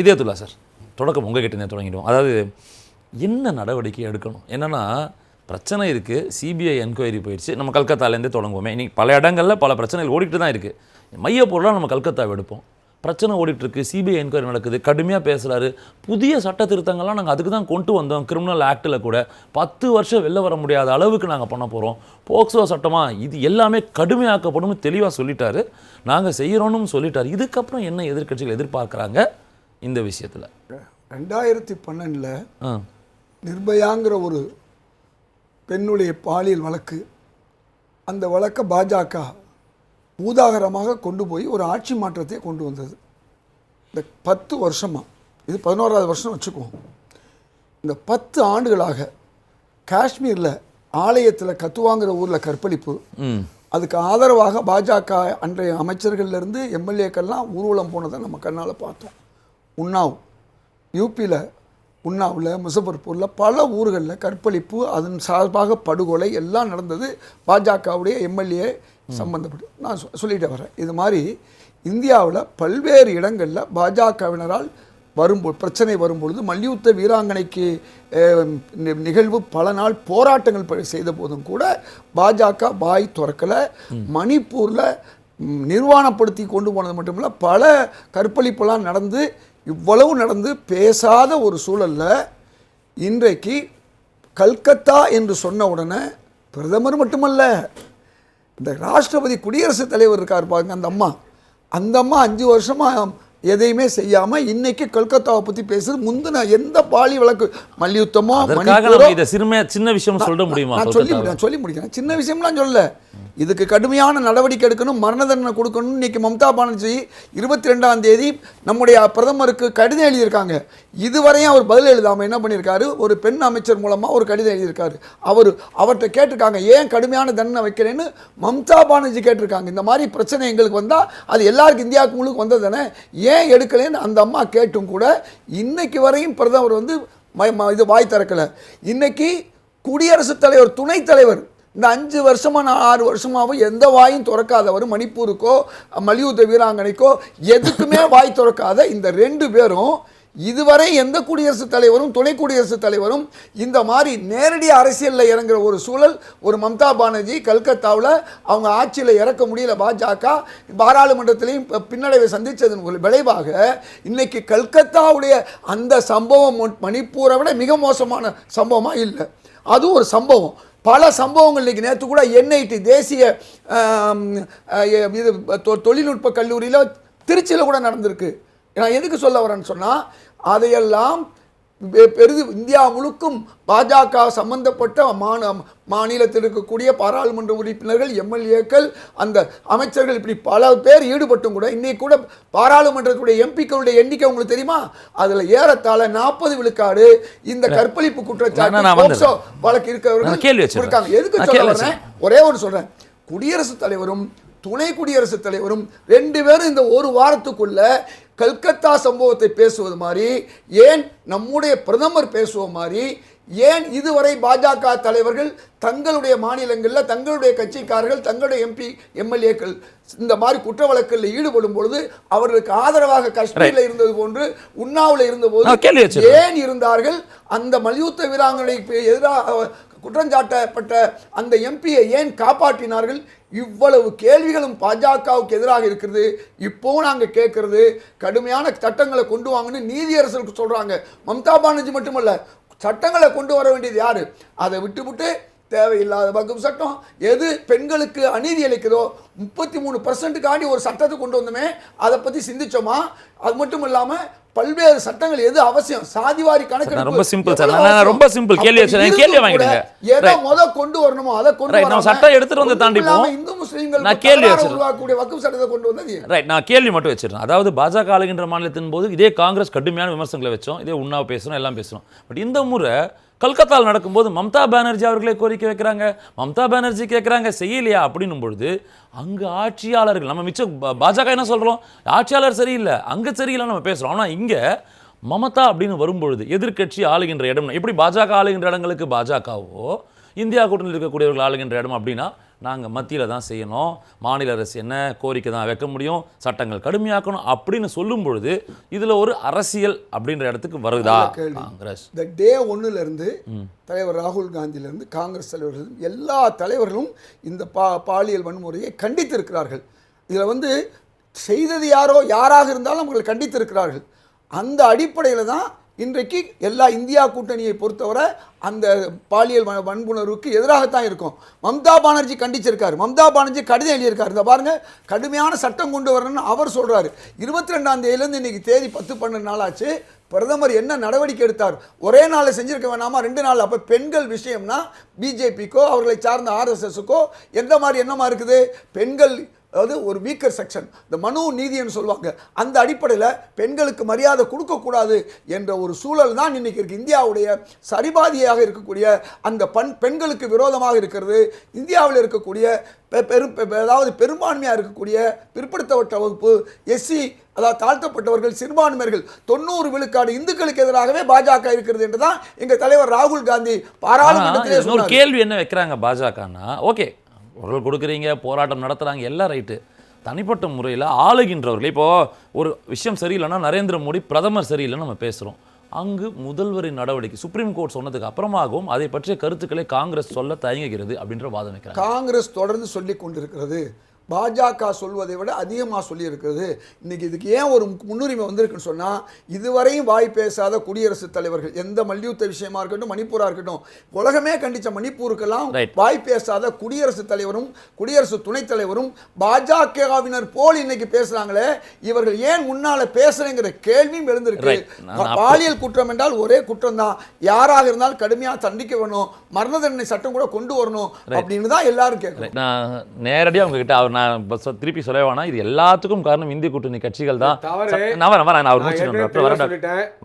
Idhayathulla sir தொடக்கம் உங்கள் கிட்டே தொடங்கிடுவோம். அதாவது என்ன நடவடிக்கை எடுக்கணும்? என்னென்னா பிரச்சனை இருக்குது சிபிஐ என்கொயரி போயிடுச்சு நம்ம கல்கத்தாலேருந்தே தொடங்குவோமே. இன்றைக்கி பல இடங்களில் பல பிரச்சனைகள் ஓடிக்கிட்டு தான் இருக்குது மைய பொருளாக நம்ம கல்கத்தாவை எடுப்போம். பிரச்சனை ஓடிட்டு இருக்கு சிபிஐ என்கொயரி நடக்குது. கடுமையாக பேசுகிறாரு புதிய சட்ட திருத்தங்கள்லாம் நாங்கள் அதுக்கு தான் கொண்டு வந்தோம். கிரிமினல் ஆக்டில் கூட. பத்து வருஷம் வெளில வர முடியாத அளவுக்கு நாங்கள் பண்ண போகிறோம் போக்சோ சட்டமாக இது எல்லாமே கடுமையாக்கப்படும் தெளிவாக சொல்லிட்டாரு. நாங்கள் செய்கிறோன்னு சொல்லிட்டாரு. இதுக்கப்புறம் என்ன எதிர்க்கட்சிகள் எதிர்பார்க்குறாங்க? இந்த விஷயத்தில். ரெண்டாயிரத்தி பன்னெண்டில் நிர்பயாங்கிற ஒரு பெண்ணுடைய பாலியல் வழக்கு. அந்த வழக்கை பாஜக பூதாகரமாக கொண்டு போய் ஒரு ஆட்சி மாற்றத்தை கொண்டு வந்தது. இந்த பத்து வருஷமாக இது பதினோராவது வருஷம் வச்சுக்குவோம் இந்த பத்து ஆண்டுகளாக காஷ்மீரில் ஆலயத்தில் கத்துவாங்கிற ஊரில் கற்பழிப்பு. அதுக்கு ஆதரவாக பாஜக அன்றைய அமைச்சர்கள்லேருந்து எம்எல்ஏக்கள்லாம் ஊர்வலம் போனதை நம்ம கண்ணால் பார்த்தோம். உன்னாவ் யூபியில் உன்னாவில் முசஃபர்பூரில் பல ஊர்களில் கற்பழிப்பு அதன் சார்பாக படுகொலை எல்லாம் நடந்தது. பாஜகவுடைய எம்எல்ஏ சம்பந்தப்பட்டு நான் சொல்லிட்டே வரேன். இது மாதிரி இந்தியாவில் பல்வேறு இடங்களில் பாஜகவினரால் வரும்போது பிரச்சனை வரும்பொழுது மல்யுத்த வீராங்கனைக்கு நிகழ்வு பல நாள் போராட்டங்கள் செய்த போதும் கூட பாஜக வாய் திறக்கலை. மணிப்பூரில் நிர்வாணப்படுத்தி கொண்டு போனது மட்டுமில்ல பல கற்பழிப்பெல்லாம் நடந்து இவ்வளவு நடந்து பேசாத ஒரு சூழல்ல இன்றைக்கு கல்கத்தா என்று சொன்ன உடனே பிரதமர் மட்டுமல்ல இந்த ராஷ்டிரபதி குடியரசுத் தலைவர் இருக்கார் பாருங்க அந்த அம்மா. அந்த அம்மா அஞ்சு வருஷமா எதையுமே செய்யாம இன்னைக்கு கல்கத்தாவை பத்தி பேசுறது முந்தின எந்த பாலி வழக்கு மல்யுத்தமோ சிறுமையா சின்ன விஷயம் சொல்ல முடியுமா நான் சொல்லி நான் சொல்லி முடிக்கிறேன். சின்ன விஷயம்லாம் சொல்லல. இதுக்கு கடுமையான நடவடிக்கை எடுக்கணும் மரண தண்டனை கொடுக்கணும் இன்றைக்கி மம்தா பானர்ஜி இருபத்தி ரெண்டாம் தேதி நம்முடைய பிரதமருக்கு கடிதம் எழுதியிருக்காங்க. இதுவரையும் அவர் பதில் எழுதாமல் என்ன பண்ணியிருக்காரு? ஒரு பெண் அமைச்சர் மூலமாக ஒரு கடிதம் எழுதியிருக்காரு. அவர் அவர்கிட்ட கேட்டிருக்காங்க ஏன் கடுமையான தண்டனை வைக்கிறேன்னு? மம்தா பானர்ஜி கேட்டிருக்காங்க. இந்த மாதிரி பிரச்சனை எங்களுக்கு வந்தால் அது எல்லாருக்கும் இந்தியாவுக்கு முழுக்க வந்தது தானே? ஏன் எடுக்கலைன்னு அந்த அம்மா கேட்டும் கூட இன்னைக்கு வரையும் பிரதமர் வந்து இது வாய் திறக்கலை. இன்னைக்கு குடியரசுத் தலைவர் துணைத் தலைவர் இந்த அஞ்சு வருஷமா நான் ஆறு வருஷமாவும் எந்த வாயும் திறக்காதவர் மணிப்பூருக்கோ மல்யுத்த வீராங்கனைக்கோ எதுக்குமே வாய் திறக்காத இந்த ரெண்டு பேரும் இதுவரை எந்த குடியரசுத் தலைவரும் துணை குடியரசுத் தலைவரும் இந்த மாதிரி நேரடி அரசியலில் இறங்குற ஒரு சூழல் ஒரு மம்தா பானர்ஜி கல்கத்தாவில் அவங்க ஆட்சியில் இறக்க முடியல பாஜக பாராளுமன்றத்திலையும் பின்னடைவை சந்தித்ததன் ஒரு விளைவாக இன்னைக்கு கல்கத்தாவுடைய அந்த சம்பவம் மொ- மணிப்பூரை விட மிக மோசமான சம்பவமாக இல்லை. அதுவும் ஒரு சம்பவம். பல சம்பவங்கள் இன்றைக்கி நேற்று கூட என்ஐடி தேசிய இது தொ- தொழில்நுட்ப கல்லூரியில் திருச்சியில் கூட நடந்திருக்கு. நான் எதுக்கு சொல்ல வரேன்னு சொன்னால் அதையெல்லாம் பெரிது இந்தியா முழுக்கும் பாஜக சம்பந்தப்பட்ட மாநில மாநிலத்தில் இருக்கக்கூடிய பாராளுமன்ற உறுப்பினர்கள் எம்எல்ஏக்கள் அந்த அமைச்சர்கள் இப்படி பல பேர் ஈடுபட்டும் கூட இன்னைக்கு கூட பாராளுமன்றத்துடைய எம்பிக்களுடைய எண்ணிக்கை உங்களுக்கு தெரியுமா? அதுல ஏறத்தாழ நாற்பது விழுக்காடு இந்த கற்பழிப்பு குற்றச்சாட்டு வழக்கு இருக்கிறவர்கள். இருக்காங்க எதுக்கு சொல்ல ஒரே ஒன்று சொல்றேன். குடியரசுத் தலைவரும் துணை குடியரசுத் தலைவரும் ரெண்டு பேரும் இந்த ஒரு வாரத்துக்குள்ள கல்கத்தா சம்பவத்தை பேசுவது மாதிரி ஏன் நம்முடைய பிரதமர் பேசுவ மாதிரி ஏன் இதுவரை பாஜக தலைவர்கள் தங்களுடைய மாநிலங்களில் தங்களுடைய கட்சிக்காரர்கள் தங்களுடைய எம்பி எம்எல்ஏக்கள் இந்த மாதிரி குற்ற வழக்குகளில் ஈடுபடும் பொழுது அவர்களுக்கு ஆதரவாக காஷ்மீரில் இருந்தது போன்று உன்னாவில் இருந்தபோது. ஏன் இருந்தார்கள் அந்த மல்யுத்த வீராங்கனைக்கு எதிராக குற்றஞ்சாட்டப்பட்ட அந்த எம்பியை ஏன் காப்பாற்றினார்கள்? இவ்வளவு கேள்விகளும் பாஜகவுக்கு எதிராக இருக்கிறது. இப்போவும் நாங்கள் கேட்கறது கடுமையான சட்டங்களை கொண்டு வாங்கன்னு நீதியரசருக்கு சொல்கிறாங்க மம்தா பானர்ஜி மட்டுமல்ல சட்டங்களை கொண்டு வர வேண்டியது யார்? அதை விட்டுவிட்டு தேவையில்லாத வகுப்பு சட்டம் எது பெண்களுக்கு அநீதி அளிக்குதோ முப்பத்தி மூணு பர்சன்ட்டுக்காண்டி ஒரு சட்டத்தை கொண்டு வந்தோமே அதை பற்றி சிந்திச்சோமா அது மட்டும் இல்லாமல் பல்வேறு சட்டங்கள் எது அவசியம் சாதிவாரி கணக்கு ரொம்ப simple சார். நான் ரொம்ப simple. கேள்வி வச்சிருக்கேன். கேள்வி வாங்கிடுங்க. ஏதோ. முத கொண்டு வரணுமோ அதை கொண்டு. நம்ம சட்டம் எடுத்துட்டு வந்து தாண்டி போவோம். இந்து முஸ்லீம்கள் நான் கேள்வி. உருவாக்கக்கூடிய வக்குப் சட்டத்தை கொண்டு வந்தது? ரைட் நான் கேள்வி மட்டும் வச்சிருக்கேன் அதாவது பாஜக ஆளுகின்ற மாநிலத்தின் போது இதே காங்கிரஸ் கடுமையான விமர்சனங்களை வச்சோம் இதே உண்ணாவை பேசணும் எல்லாம் பேசணும் பட் இந்த முறை கல்கத்தாவில் நடக்கும்போது மம்தா பானர்ஜி அவர்களே கோரிக்கை வைக்கிறாங்க. மம்தா பானர்ஜி கேட்குறாங்க செய்யலையா? அப்படின்னும் பொழுது அங்கே ஆட்சியாளர்கள் நம்ம மிச்சம் பா- பாஜக என்ன சொல்கிறோம் ஆட்சியாளர் சரியில்லை அங்கே சரியில்லை நம்ம பேசுகிறோம் ஆனால் இங்கே மமதா அப்படின்னு வரும்பொழுது எதிர்க்கட்சி ஆளுகின்ற இடம் எப்படி பாஜக ஆளுகின்ற இடங்களுக்கு பாஜகவோ இந்தியா கூட்டணியில் இருக்கக்கூடியவர்கள் ஆளுகின்ற இடம் அப்படின்னா நாங்கள் மத்தியில் தான் செய்யணும். மாநில அரசு என்ன கோரிக்கை தான் வைக்க முடியும்? சட்டங்கள் கடுமையாக்கணும் அப்படின்னு சொல்லும் பொழுது இதில் ஒரு அரசியல் அப்படின்ற இடத்துக்கு வருதா. காங்கிரஸ். இந்த டே ஒன்றுலேருந்து தலைவர் ராகுல் காந்தியிலிருந்து காங்கிரஸ் தலைவர்கள் எல்லா தலைவர்களும் இந்த பா பாலியல் வன்முறையை கண்டித்திருக்கிறார்கள். இதில் வந்து செய்தது யாரோ யாராக இருந்தாலும் அவர்கள் கண்டித்திருக்கிறார்கள். அந்த அடிப்படையில் தான் இன்றைக்கு எல்லா இந்தியா கூட்டணியை பொறுத்தவரை அந்த பாலியல் வ- வன்புணர்வுக்கு எதிராகத்தான் இருக்கும். மம்தா பானர்ஜி கண்டிச்சிருக்காரு. மம்தா பானர்ஜி கடிதம் எழுதியிருக்காரு. இந்த பாருங்க கடுமையான சட்டம் கொண்டு வரணும்னு அவர் சொல்கிறாரு இருபத்தி ரெண்டாம் தேதியிலேருந்து இன்னைக்கு தேதி பத்து பன்னெண்டு நாள் ஆச்சு. பிரதமர் என்ன நடவடிக்கை எடுத்தார்? ஒரே நாளில் செஞ்சிருக்க வேணாமா? ரெண்டு நாள். அப்போ பெண்கள் விஷயம்னா பிஜேபிக்கோ அவர்களை சார்ந்த ஆர்எஸ்எஸுக்கோ எந்த மாதிரி என்னமா இருக்குது? பெண்கள் அதாவது ஒரு வீக்கர் செக்ஷன் இந்த மனு நீதின்னு சொல்லுவாங்க. அந்த அடிப்படையில் பெண்களுக்கு மரியாதை கொடுக்கக்கூடாது என்ற ஒரு சூழல் தான் இன்றைக்கி இருக்குது இந்தியாவுடைய சரிபாதியாக இருக்கக்கூடிய அந்த பண் பெண்களுக்கு விரோதமாக இருக்கிறது. இந்தியாவில் இருக்கக்கூடிய பெ- பெரும் பெ- அதாவது பெரும்பான்மையாக இருக்கக்கூடிய பிற்படுத்தப்பட்ட வகுப்பு எஸ்சி அதாவது தாழ்த்தப்பட்டவர்கள் சிறுபான்மையர்கள் தொண்ணூறு விழுக்காடு இந்துக்களுக்கு எதிராகவே பாஜக இருக்கிறது என்று தான் எங்கள் தலைவர் ராகுல் காந்தி பாராளுமன்றத்திலே சொன்னார். கேள்வி என்ன வைக்கிறாங்க பாஜகன்னா ஓகே குரல் கொடுக்குறீங்க போராட்டம் நடத்துறாங்க எல்லாம் ரைட்டு. தனிப்பட்ட முறையில் ஆளுகின்றவர்கள் இப்போ ஒரு விஷயம் சரியில்லைன்னா நரேந்திர மோடி பிரதமர் சரியில்லைன்னு நம்ம பேசுகிறோம் அங்கு முதல்வரின் நடவடிக்கை சுப்ரீம் கோர்ட் சொன்னதுக்கு அப்புறமாகவும் அதை பற்றிய கருத்துக்களை காங்கிரஸ் சொல்ல தயங்குகிறது அப்படின்ற வாதம் காங்கிரஸ் தொடர்ந்து சொல்லி கொண்டிருக்கிறது. பாஜக சொல்வதை விட அதிகமாக சொல்லியிருக்கிறது. இன்னைக்கு இதுக்கு ஏன் ஒரு முன்னுரிமை வந்திருக்குன்னு சொன்னால் இதுவரையும் வாய் பேசாத குடியரசுத் தலைவர்கள் எந்த மல்யுத்த விஷயமா இருக்கட்டும் மணிப்பூரா இருக்கட்டும் உலகமே கண்டிச்ச மணிப்பூருக்கெல்லாம். வாய் பேசாத குடியரசுத் தலைவரும் குடியரசு துணைத் தலைவரும் பாஜகவினர் போல் இன்னைக்கு பேசுறாங்களே இவர்கள் ஏன் முன்னால பேசுறேங்கிற கேள்வியும் எழுந்திருக்கு. பாலியல் குற்றம் என்றால் ஒரே குற்றம் தான் யாராக இருந்தாலும் கடுமையாக தண்டிக்க வேணும் மரண தண்டனை சட்டம் கூட கொண்டு வரணும் அப்படின்னு தான் எல்லாரும் கேட்கணும். நான் நேரடியாக உங்ககிட்ட அவர் நான் திருப்பி சொல்ல வேணாம். இது எல்லாத்துக்கும் காரணம் இந்திய கூட்டணி கட்சிகள் தான். நான் வரேன் வரேன். நான்.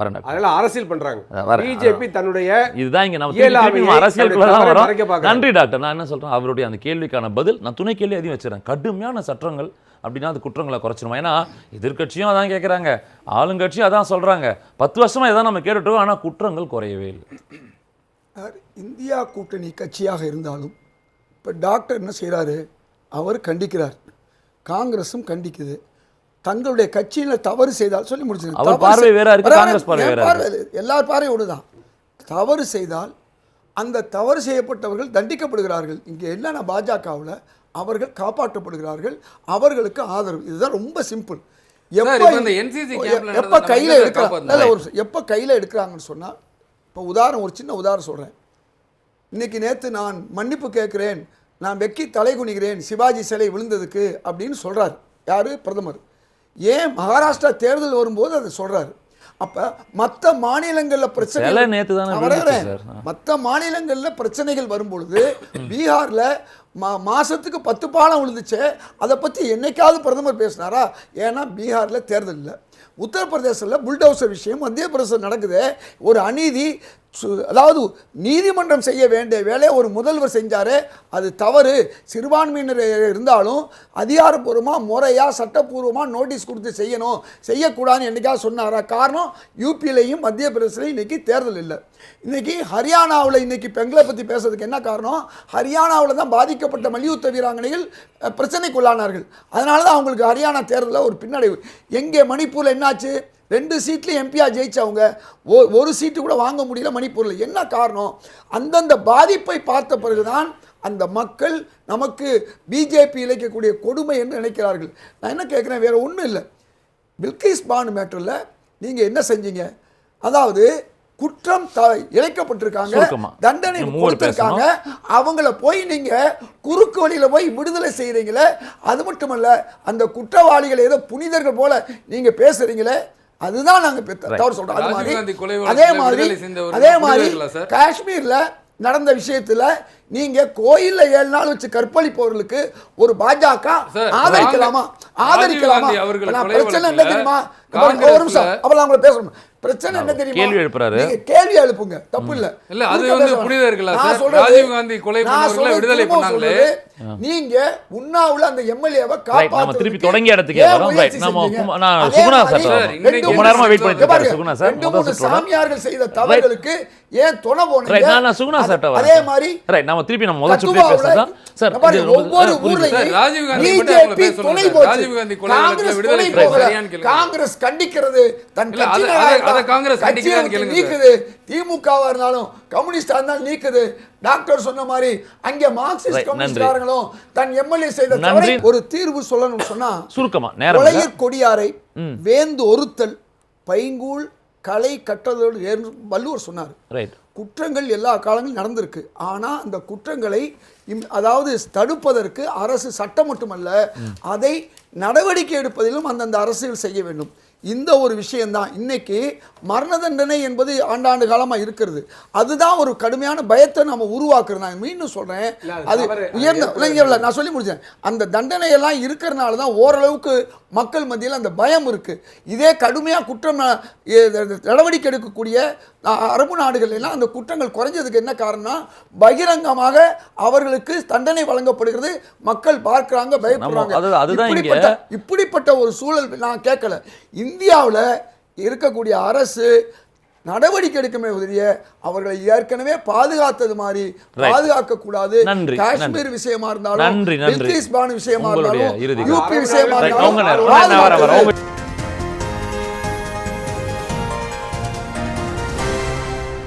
வரேன் டாக்டர். அதெல்லாம் அரசியல் பண்றாங்க. பிஜேபி தன்னுடைய இதுதான் இங்க நம்ம அரசியலுக்குள்ள தான் வரோம். நன்றி டாக்டர். நான் என்ன சொல்றேன்? அவருடைய அந்த கேள்விக்கான பதில் நான் துணை கேள்வி எதையும் வச்சிடறேன் கடுமையான சட்டங்கள் அப்படின்னா அது குற்றங்களை குறைச்சிருமா. ஏன்னா எதிர்க்கட்சியும் அதான் கேட்குறாங்க ஆளுங்கட்சியும் அதான் சொல்றாங்க. பத்து வருஷமா இதான் நம்ம கேட்டுட்டோம் ஆனா குற்றங்கள் குறையவே இல்லை. இந்தியா கூட்டணி கட்சியாக இருந்தாலும் இப்போ டாக்டர் என்ன செய்கிறாரு அவர் கண்டிக்கிறார். காங்கிரஸும் கண்டிக்குது. தங்களுடைய கட்சியில் தவறு செய்தால் சொல்லி முடிச்சு அவர் பார்வை வேறா இருக்கு, காங்கிரஸ் பார்வை வேறா இருக்கு. எல்லார் பார்வை ஒண்ணுதான். தவறு செய்தால் அந்த தவறு செய்யப்பட்டவர்கள் தண்டிக்கப்படுகிறார்கள். இங்கே என்னென்ன பாஜகவில் அவர்கள் காப்பாற்றப்படுகிறார்கள். அவர்களுக்கு ஆதரவு. இதுதான் ரொம்ப சிம்பிள். எப்போ கையில் எடுக்கிறாங்க ஒரு எப்போ கையில் எடுக்கிறாங்கன்னு சொன்னால் இப்போ உதாரணம் ஒரு சின்ன உதாரணம் சொல்கிறேன் இன்னைக்கு நேற்று நான் மன்னிப்பு கேட்குறேன். நான் வெக்கி தலை குனிகிறேன் சிவாஜி சிலை விழுந்ததுக்கு அப்படின்னு சொல்கிறார் யார்? பிரதமர். ஏன் மகாராஷ்டிரா தேர்தல் வரும்போது அதை சொல்கிறாரு அப்போ மற்ற மாநிலங்களில் பிரச்சனை நேத்து தானே. மற்ற மாநிலங்களில் பிரச்சனைகள் வரும்பொழுது பீகாரில் மா மாதத்துக்கு பத்து பாலம் விழுந்துச்சே அதை பற்றி என்னைக்காவது பிரதமர் பேசினாரா? ஏன்னா பீகாரில் தேர்தல் இல்லை. உத்தரப்பிரதேசத்தில் புல்டோசர் விஷயம் மத்திய பிரதேசம் நடக்குது. ஒரு அநீதி அதாவது நீதிமன்றம் செய்ய வேண்டிய வேலையை ஒரு முதல்வர் செஞ்சார் அது தவறு. சிறுபான்மையினர் இருந்தாலும் அதிகாரப்பூர்வமாக முறையாக சட்டப்பூர்வமாக நோட்டீஸ் கொடுத்து செய்யணும். செய்யக்கூடாதுன்னு என்றைக்கா சொன்னாரா? காரணம் யூபியிலையும் மத்திய பிரதேசலையும் இன்றைக்கி தேர்தல் இல்லை. இன்றைக்கி ஹரியானாவில் இன்றைக்கி பெண்களை பற்றி பேசுறதுக்கு என்ன காரணம்? ஹரியானாவில் தான் பாதிக்கப்பட்ட மல்யுத்த வீராங்கனைகள் பிரச்சனைக்குள்ளானார்கள். அதனால தான் அவங்களுக்கு ஹரியானா தேர்தலில் ஒரு பின்னடைவு. எங்கே? மணிப்பூரில் என்னாச்சு? ரெண்டு சீட்லையும் எம்பியா ஜெயிச்சவங்க ஒ- ஒரு சீட்டு கூட வாங்க முடியல மணிப்பூரில். என்ன காரணம்? அந்தந்த பாதிப்பை பார்த்த பிறகுதான் அந்த மக்கள் நமக்கு பிஜேபி இழைக்கக்கூடிய கொடுமை என்று நினைக்கிறார்கள். நான் என்ன கேட்குறேன் வேற ஒன்றும் இல்லை. பில்கிஸ் பானு மேட்டரில் நீங்கள் என்ன செஞ்சீங்க? அதாவது குற்றம் த இழைக்கப்பட்டிருக்காங்க. தண்டனை கொடுத்திருக்காங்க. அவங்கள போய் நீங்க குறுக்கு வழியில போய் விடுதலை செய்றீங்களே அது மட்டுமல்ல அந்த குற்றவாளிகளை ஏதோ புனிதர்கள் போல நீங்க பேசுறீங்களே அதுதான் நாங்க பெத்த- தவறு சொல்றோம். அது மாதிரி அதே மாதிரி அதே மாதிரி? காஷ்மீர்ல நடந்த விஷயத்துல நீங்க கோயில்ல ஏழு நாள் வச்சு கற்பழிப்பவர்களுக்கு ஒரு பாஜக ஆதரிக்கலாமா? ஆதரிக்கலாமா? பிரச்சனை என்ன தெரியுமா? ஒரு நிமிஷம். அப்ப அவங்கள பேசணும். பிரச்சனை என்ன தெரியுமா? கேள்வி எழுப்புறாரு. நீங்க கேள்வி எழுப்புங்க. தப்பு இல்ல. இல்ல, அது வந்து. புனிதர்களா ராஜீவ் காந்தி கொலை விடுதலை பண்ணாங்களே. நீங்க உண்ணாவுல அந்த எம்எல்ஏவை நம்ம திருப்பி தொடங்கிய இடத்துக்கே நான் சுகுணா சார். ரொம்ப நேரமா wait பண்ணிட்டு சுகுணா சார். ரெண்டு மூணு. சாமியார்கள் செய்த தவறுகளுக்கு ஏன் துணை போனீங்க ரைட் நான் சுகுணா வரேன் அதே மாதிரி ரைட் நம்ம திருப்பி நம்ம முதல் சுற்றி பேசலாம் சார் ஒவ்வொரு. ஊர்லயும் சார், ராஜீவ் காந்தி சொல்லுங்க துணை சார். போச்சு. காங்கிரஸ் விடுதலை துணை போகல. காங்கிரஸ் கண்டிக்கிறது தன் கட்சி காங்கிரஸ் நீக்குது திமுகவா இருந்தாலும் கம்யூனிஸ்டா இருந்தாலும் நீக்குது. டாக்டர் சொன்ன மாதிரி அங்க மார்க்சிஸ்ட். கம்யூனிஸ்டாரங்களும் தன் எம்எல்ஏ செய்த. தவறை ஒரு தீர்வு சொல்லணும்னு சொன்னா சுருக்கமா நேரம் இல்ல. கொலையிற் கொடியாரை வேந்து ஒருத்தல் பைங்கூழ் களை கட்டதோடு வள்ளுவர் சொன்னார். குற்றங்கள் எல்லா காலங்களும் நடந்திருக்கு. ஆனா அந்த குற்றங்களை அதாவது தடுப்பதற்கு அரசு சட்டம் மட்டுமல்ல அதை நடவடிக்கை எடுப்பதிலும் அந்தந்த அரசுகள் செய்ய வேண்டும். இந்த ஒரு விஷயம்தான் இன்னைக்கு மரண தண்டனை என்பது ஆண்டாண்டு காலமா இருக்கிறது. அதுதான் ஒரு கடுமையான பயத்தை நம்ம உருவாக்குறது நான் மீண்டும் சொல்றேன். இல்ல, அது உயர்ந்த இல்லைங்க, இல்ல, நான் சொல்லி முடிச்சேன். அந்த தண்டனை எல்லாம் இருக்கிறனால தான் ஓரளவுக்கு மக்கள் மத்தியில் அந்த பயம் இருக்கு. இதே கடுமையாக குற்றம் நடவடிக்கை எடுக்கக்கூடிய அரபு நாடுகள் எல்லாம் அந்த குற்றங்கள் குறைஞ்சதுக்கு என்ன காரணம் பகிரங்கமாக அவர்களுக்கு தண்டனை வழங்கப்படுகிறது. மக்கள் பார்க்கறாங்க பயப்படுறாங்க. இப்படிப்பட்ட இப்படிப்பட்ட ஒரு சூழல் நான் கேட்கல. இந்தியாவில் இருக்கக்கூடிய அரசு நடவடிக்கை எடுக்கமே உதவிய அவர்களை ஏற்கனவே பாதுகாத்தது மாதிரி. பாதுகாக்க கூடாது காஷ்மீர். விஷயமா இருந்தாலும் விஷயமா இருந்தாலும் யூபி. விஷயமா இருந்தாலும்